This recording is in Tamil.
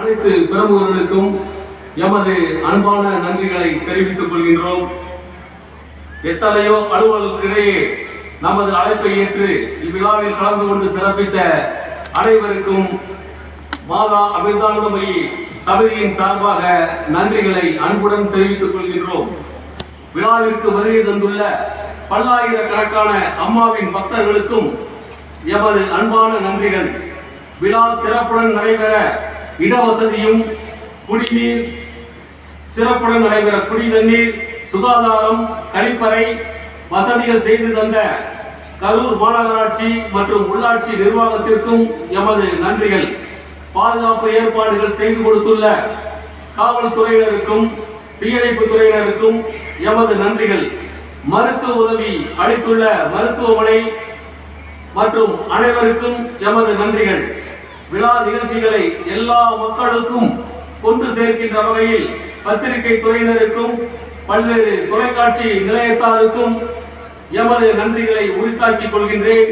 அனைத்து பிரமுகர்களுக்கும் எமது அன்பான நன்றிகளை தெரிவித்துக் கொள்கின்றோம். எத்தனையோ அலுவலர்களிடையே நமது அழைப்பை ஏற்று இவ்விழாவில் கலந்து கொண்டு சிறப்பித்த அனைவருக்கும் மாதா அமிர்தானந்தமயி சபதியின் சார்பாக நன்றிகளை அன்புடன் தெரிவித்துக் கொள்கின்றோம். விழாவிற்கு வருகை தந்துள்ள பல்லாயிரக்கணக்கான அம்மாவின் பக்தர்களுக்கும் எமது அன்பான நன்றிகள். விழா சிறப்புடன் நடைபெற இடவசதியும் குடிநீர் சிறப்புடன் நடைபெற குடி தண்ணீர் சுகாதாரம் கழிப்பறை வசதிகள் செய்து தந்த கரூர் மாநகராட்சி மற்றும் உள்ளாட்சி நிர்வாகத்திற்கும் எமது நன்றிகள். பாதுகாப்பு ஏற்பாடுகள் செய்து கொடுத்துள்ள காவல்துறையினருக்கும் தீயணைப்பு துறையினருக்கும் எமது நன்றிகள். மருத்துவ உதவி அளித்துள்ள மருத்துவமனை மற்றும் அனைவருக்கும் எமது நன்றிகள். விழா நிகழ்ச்சிகளை எல்லா மக்களுக்கும் கொண்டு சேர்க்கின்ற வகையில் பத்திரிகை துறையினருக்கும் பல்வேறு தொலைக்காட்சி நிலையத்தாருக்கும் எமது நன்றிகளை உரித்தாக்கிக் கொள்கின்றேன்.